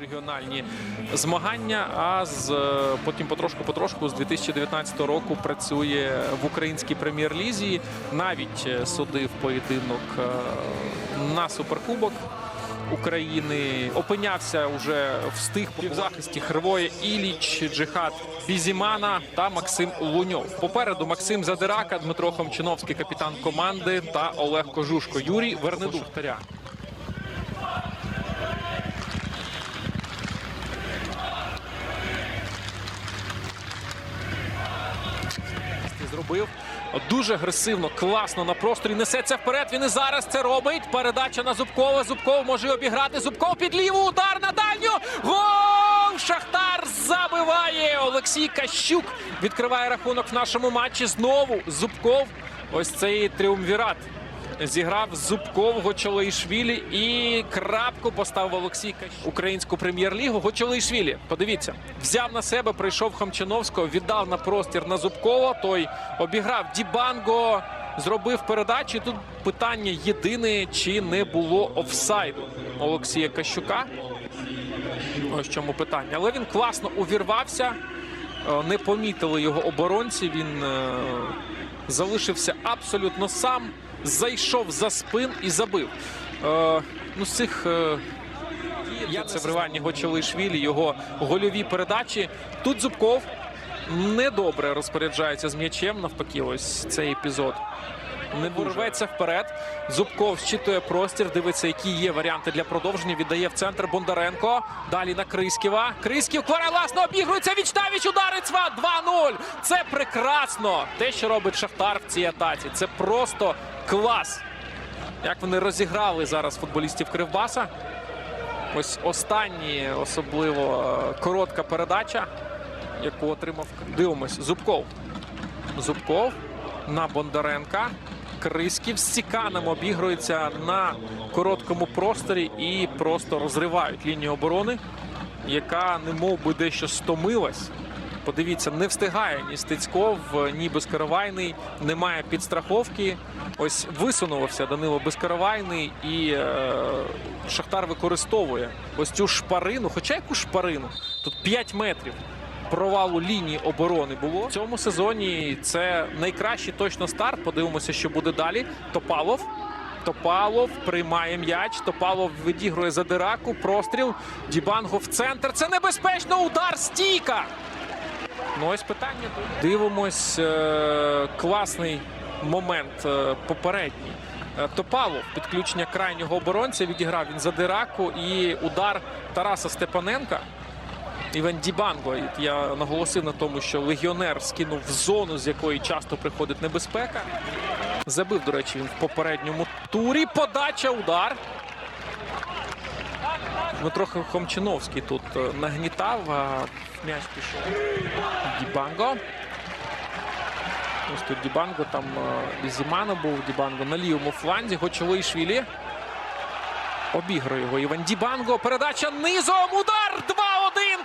Регіональні змагання, а з е, потім потрошку-потрошку з 2019 року працює в українській прем'єр-лізі. Навіть е, судив поєдинок е, на суперкубок України. Опинявся уже встиг в захисті Хривоє Іліч, Джихад Бізімана та Максим Луньов. Попереду Максим Задирака, Дмитро Хомчиновський, капітан команди, та Олег Кожушко. Юрій Вернедук. Зробив. Дуже агресивно, класно на просторі. Несеться вперед. Він і зараз це робить. Передача на Зубкова. Зубков може обіграти. Зубков під ліву. Удар на дальню. Гол! Шахтар забиває. Олексій Кащук відкриває рахунок в нашому матчі. Знову Зубков. Ось цей тріумвірат. Зіграв Зубков Гочолоїшвілі і крапку поставив Олексій Кащук. Українську прем'єр-лігу. Гочолоїшвілі. Подивіться, взяв на себе, прийшов Хамчиновського, віддав на простір на Зубкова. Той обіграв Дібанго, зробив передачу. Тут питання єдине, чи не було офсайду Олексія Кащука. Ось чому питання. Але він класно увірвався. Е, Не помітили його оборонці. Він е, залишився абсолютно сам. Зайшов за спин і забив. Е, ну, з цих е, це вривання Гочелишвілі, його гольові передачі. Тут Зубков недобре розпоряджається з м'ячем. Навпаки, ось цей епізод. Не вирветься вперед. Зубков щитує простір, дивиться, які є варіанти для продовження. Віддає в центр Бондаренко. Далі на Криськіва. Криськів власно обігрується. Вічтавіч ударить Цва 2-0. Це прекрасно. Те, що робить Шахтар в цій атаці. Це просто клас. Як вони розіграли зараз футболістів Кривбаса. Ось останні, особливо е, коротка передача, яку отримав. Дивимось. Зубков. Зубков на Бондаренка. Криськів з Ціканом обігрується на короткому просторі і просто розривають лінію оборони, яка немов би дещо стомилась. Подивіться, не встигає ні Стецьков, ні Безкаравайний, немає підстраховки. Ось висунувався Данило Безкаравайний, і е, Шахтар використовує ось цю шпарину. Хоча яку шпарину? Тут 5 метрів провалу лінії оборони було в цьому сезоні. Це найкращий точно старт. Подивимося, що буде далі. Топалов. Топалов приймає м'яч. Топалов відігрує задираку. Простріл. Дібанго в центр. Це небезпечно. Удар стійка. Ну ось питання. Дивимось. е, класний момент е, попередній. Е, Топалов підключення крайнього оборонця відіграв він задираку і удар Тараса Степаненка. Іван Дібанго. Я наголосив на тому, що легіонер скинув в зону, з якої часто приходить небезпека. Забив, до речі, він в попередньому турі. Подача, удар. Дмитро Хомчиновський тут е, нагнітав, а м'яч пішов. Дібанго. Ось тут Дібанго, там е, Зімана був Дібанго на лівому фланзі. Гочолишвілі. Обігрує його Іван Дібанго. Передача низом. Удар 2-1.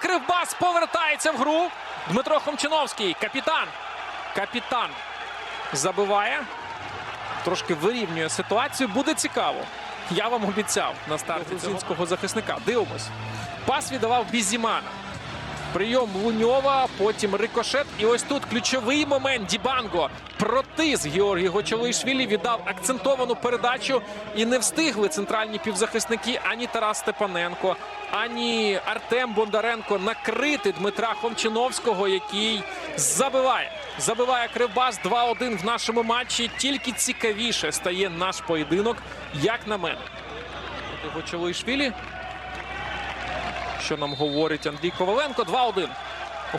Кривбас повертається в гру. Дмитро Хомчиновський. Капітан. Капітан забиває. Трошки вирівнює ситуацію. Буде цікаво. Я вам обіцяв на старті грузинського захисника. Дивимось. Пас віддавав Бізімана. Прийом Луньова, потім рикошет. І ось тут ключовий момент. Дібанго протис Георгій Гочолишвілі віддав акцентовану передачу. І не встигли центральні півзахисники ані Тарас Степаненко, ані Артем Бондаренко накрити Дмитра Хомчиновського, який забиває. Забиває Кривбас 2-1 в нашому матчі. Тільки цікавіше стає наш поєдинок, як на мене. Гочолишвілі. Що нам говорить Андрій Коваленко? 2-1.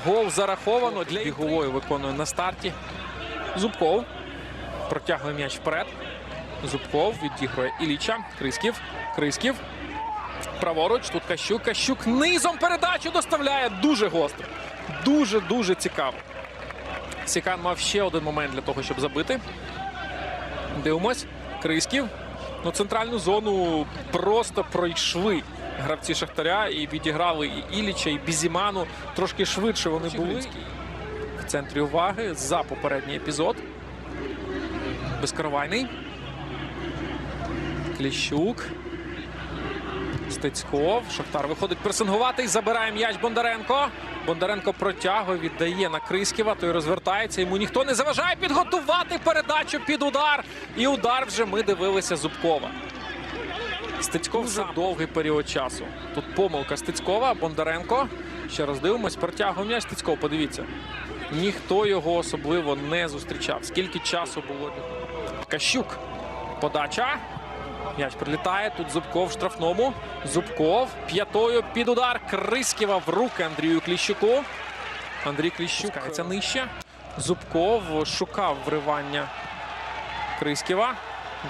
Гол зараховано для бігової виконує на старті. Зубков протягує м'яч вперед. Зубков відігрує Іліча. Крисків. Крисків. Праворуч. Тут Кащук. Кащук низом передачу доставляє. Дуже гостро. Дуже-дуже цікаво. Сікан мав ще один момент для того, щоб забити. Дивимось. Крисків. Ну, центральну зону просто пройшли гравці Шахтаря і відіграли і Іліча, і Бізіману. Трошки швидше вони були в центрі уваги за попередній епізод. Безкоровайний. Кліщук. Стецьков. Шахтар виходить пресингувати і забирає м'яч Бондаренко. Бондаренко протягує, віддає на Криськіва. Той розвертається. Йому ніхто не заважає підготувати передачу під удар. І удар вже ми дивилися Зубкова. Стецьков вже довгий період часу. Тут помилка Стецькова, Бондаренко. Ще раз дивимось, протягує м'яч Стецьков. Подивіться. Ніхто його особливо не зустрічав. Скільки часу було Кащук. Подача. М'яч прилітає. Тут Зубков в штрафному. Зубков п'ятою під удар Криськіва в руки Андрію Кліщуку. Андрій Кліщук спускається нижче. Зубков шукав вривання Криськіва.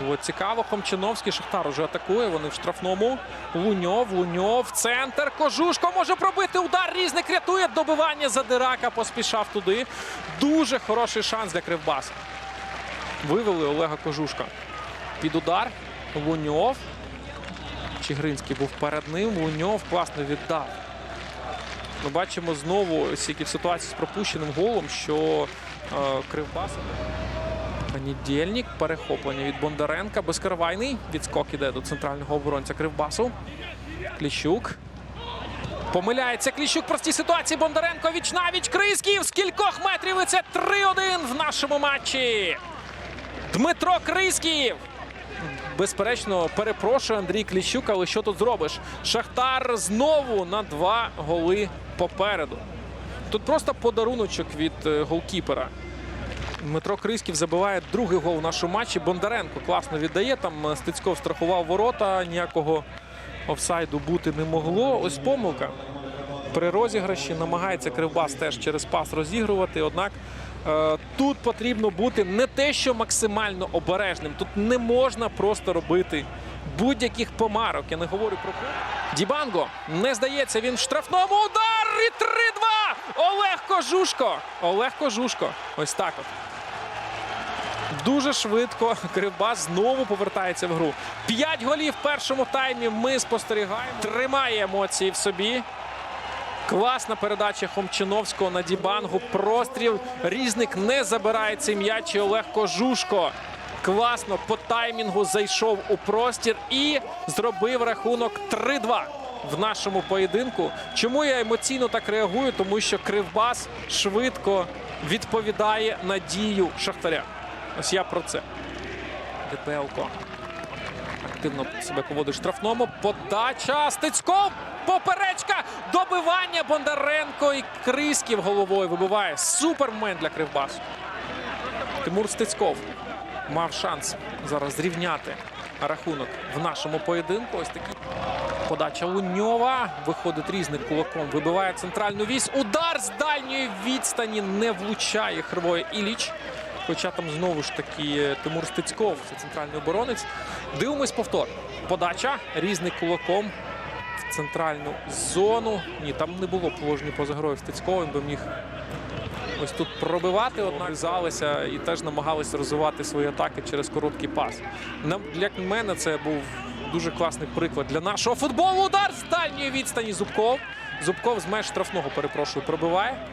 Було цікаво. Хомчиновський Шахтар уже атакує. Вони в штрафному. Луньов, Луньов, центр. Кожушко може пробити удар. Різник рятує добивання Задирака. Поспішав туди. Дуже хороший шанс для Кривбаса. Вивели Олега Кожушка. Під удар. Луньов. Чигринський був перед ним. Луньов класно віддав. Ми бачимо знову в ситуації з пропущеним голом, що е, Кривбас. Понедільник, перехоплення від Бондаренка. Безкарвайний. Відскок іде до центрального оборонця Кривбасу. Кліщук. Помиляється Кліщук простій ситуації. Бондаренко віч навіч Крисків. З кількох метрів і це 3-1 в нашому матчі. Дмитро Крисків. Безперечно, перепрошую Андрій Кліщук, але що тут зробиш? Шахтар знову на два голи попереду. Тут просто подаруночок від е, голкіпера. Дмитро Криськів забиває другий гол в нашому матчі. Бондаренко класно віддає. Там е, Стецьков страхував ворота, ніякого офсайду бути не могло. Ось помилка. При розіграші намагається Кривбас теж через пас розігрувати. Однак тут потрібно бути не те, що максимально обережним. Тут не можна просто робити будь-яких помарок. Я не говорю про Дібанго не здається. Він в штрафному удар і 3-2! Олег Кожушко. Олег Кожушко. Ось так от. Дуже швидко Кривбас знову повертається в гру. П'ять голів в першому таймі ми спостерігаємо. Тримає емоції в собі. Класна передача Хомчиновського на Дібангу. Простріл. Різник не забирає цей м'яч. І Олег Кожушко. Класно по таймінгу зайшов у простір і зробив рахунок 3-2 в нашому поєдинку. Чому я емоційно так реагую? Тому що Кривбас швидко відповідає на дію Шахтаря. Ось я про це. Дебелко активно себе поводить штрафному. Подача Стецьков. Поперечка. Добивання Бондаренко і Криськів головою вибиває. Супер момент для Кривбасу. Тимур Стецьков мав шанс зараз зрівняти рахунок в нашому поєдинку. Ось такий подача Луньова. Виходить різник кулаком. Вибиває центральну вісь. Удар з дальньої відстані не влучає Хривоє Іліч. Хоча там знову ж таки Тимур Стецьков, це центральний оборонець. Дивимось повтор. Подача. Різник кулаком центральну зону. Ні, там не було положення поза грою Стецького. Він би міг ось тут пробивати, однак залися і теж намагалися розвивати свої атаки через короткий пас. Для мене це був дуже класний приклад для нашого футболу. Удар з дальньої відстані Зубков. Зубков з меж штрафного, перепрошую, пробиває.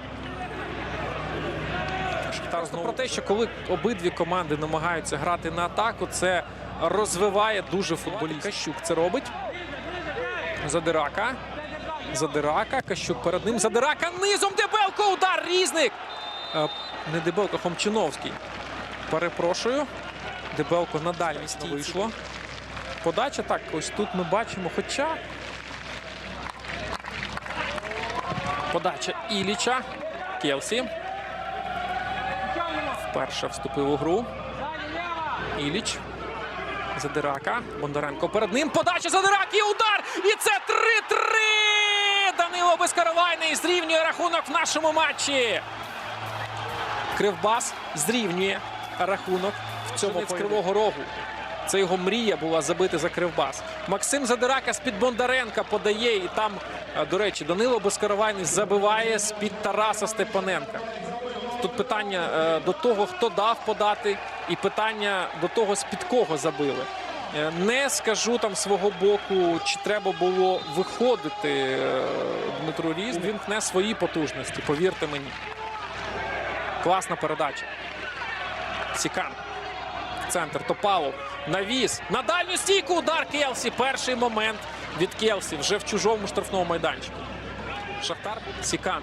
Шахтар знову про те, що коли обидві команди намагаються грати на атаку, це розвиває дуже футболіст. Кащук це робить. Задирака. Задирака. Кащук перед ним. Задирака низом. Дебелко. Удар. Різник. Е, Не Дебелко, Хомчиновський. Перепрошую. Дебелко на дальній стійці. вийшло. Подача так, ось тут ми бачимо. Хоча. Подача Іліча. Келсі. Вперше вступив у гру. Іліч. Задирака. Бондаренко перед ним. Подача Задираки. Удар! І це 3-3! Данило Безкаровайний зрівнює рахунок в нашому матчі. Кривбас зрівнює рахунок в цьому з Кривого Рогу. Це його мрія була забити за Кривбас. Максим Задирака з-під Бондаренка подає. І там, е, до речі, Данило Безкаровайний забиває з-під Тараса Степаненка. Тут питання е, до того, хто дав подати, і питання до того, з-під кого забили. Е, Не скажу там свого боку, чи треба було виходити е, Дмитру Різ. Він кне свої потужності, повірте мені. Класна передача. Сікан. В центр. Топалов. Навіс. На дальню стійку удар Келсі. Перший момент від Келсі вже в чужому штрафному майданчику. Шахтар Сікан.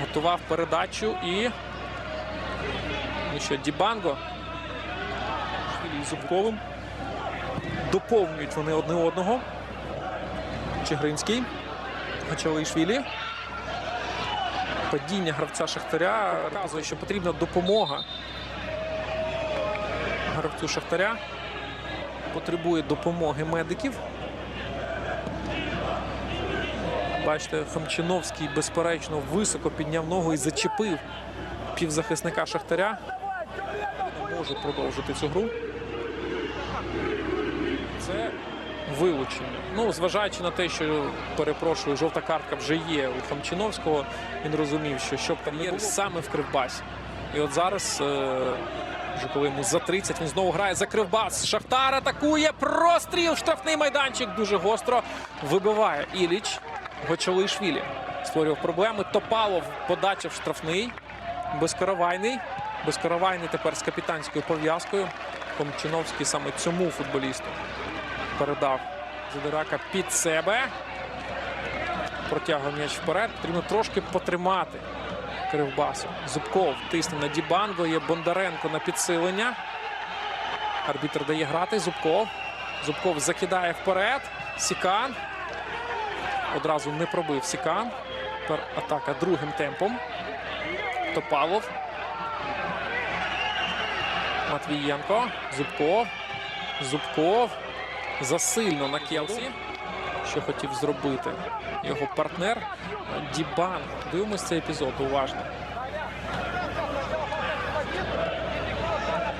Готував передачу і. Ну що, Дібанго. Зубковим. Доповнюють вони одне одного. Чигринський. Гачалишвілі. Падіння гравця Шахтаря показує, що потрібна допомога гравцю Шахтаря. Потребує допомоги медиків. Бачите, Хамчиновський, безперечно, високо підняв ногу і зачепив півзахисника Шахтаря. Не може продовжити цю гру. Це вилучення. Ну, зважаючи на те, що перепрошую, жовта картка вже є у Хамчиновського. Він розумів, що щоб там є саме в Кривбасі. І от зараз, е, вже коли йому за 30, він знову грає за Кривбас. Шахтар атакує. Простріл. Штрафний майданчик дуже гостро вибиває Іліч. Гочолишвілі створював проблеми. Топалов подача в штрафний. Безкоровайний. Безкоровайний тепер з капітанською пов'язкою. Комчиновський саме цьому футболісту передав Задирака під себе. Протягує м'яч вперед. Потрібно трошки потримати Кривбасу. Зубков тисне на Дібанго. Є Бондаренко на підсилення. Арбітр дає грати. Зубков. Зубков закидає вперед. Сікан. Одразу не пробив Сікан. Тепер атака другим темпом. Топалов. Матвієнко. Зубков. Зубков. Засильно на Келсі. Що хотів зробити його партнер Дібан. Дивимось цей епізод уважно.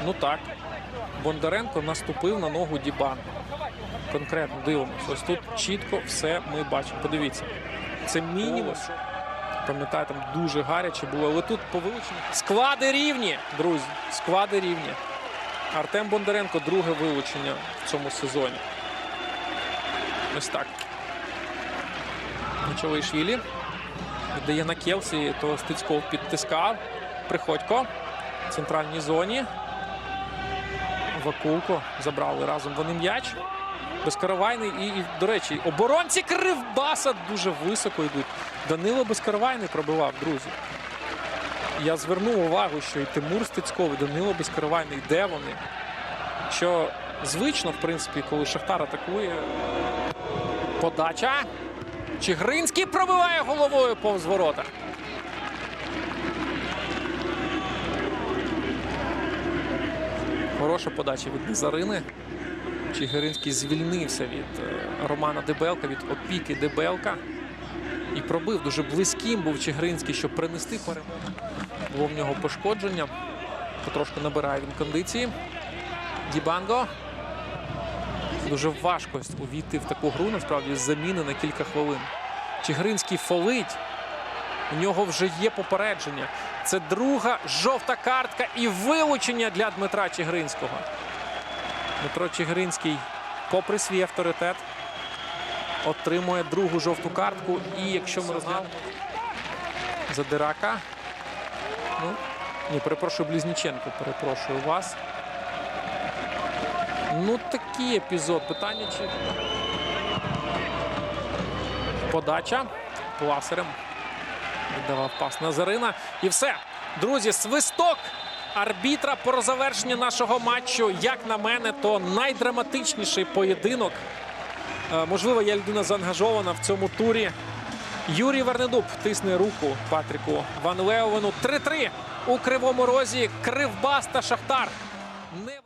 Ну так. Бондаренко наступив на ногу Дібан. Конкретно дивимося. Ось тут чітко все ми бачимо. Подивіться. Це мінімум. Пам'ятаю, там дуже гаряче було, але тут по вилученню. Склади рівні, друзі. Склади рівні. Артем Бондаренко друге вилучення в цьому сезоні. Ось так. Нічолишвілі. Віддає на Келсі, то Стецьков підтискав. Приходько в центральній зоні. Вакулко забрали разом вони м'яч. Безкаравайний і, до речі, оборонці Кривбаса дуже високо йдуть. Данило Безкаравайний пробивав, друзі. Я звернув увагу, що і Тимур Стецьков, і Данило Безкаравайний, де вони? Що звично, в принципі, коли Шахтар атакує. Подача. Чигринський пробиває головою повз ворота. Хороша подача від Незарини. Чигиринський звільнився від е, Романа Дебелка, від опіки Дебелка. І пробив дуже близьким був Чигиринський, щоб принести перемогу. Було в нього пошкодження. Потрошки набирає він кондиції. Дібанго. Дуже важко увійти в таку гру, насправді, з заміни на кілька хвилин. Чигиринський фолить. У нього вже є попередження. Це друга жовта картка і вилучення для Дмитра Чигиринського. Дмитро Чигиринський, попри свій авторитет, отримує другу жовту картку. І якщо ми розглянемо Задирака. Ну, ні, перепрошую Близніченко, перепрошую вас. Ну, такий епізод. Питання чи. Подача. Пласерем. Віддавав пас Назарина. І все. Друзі, свисток арбітра про завершення нашого матчу. Як на мене, то найдраматичніший поєдинок. Е, Можливо, я людина заангажована в цьому турі. Юрій Вернедуб тисне руку Патріку Ван Леовену. 3-3 у Кривому Розі. Кривбас та Шахтар.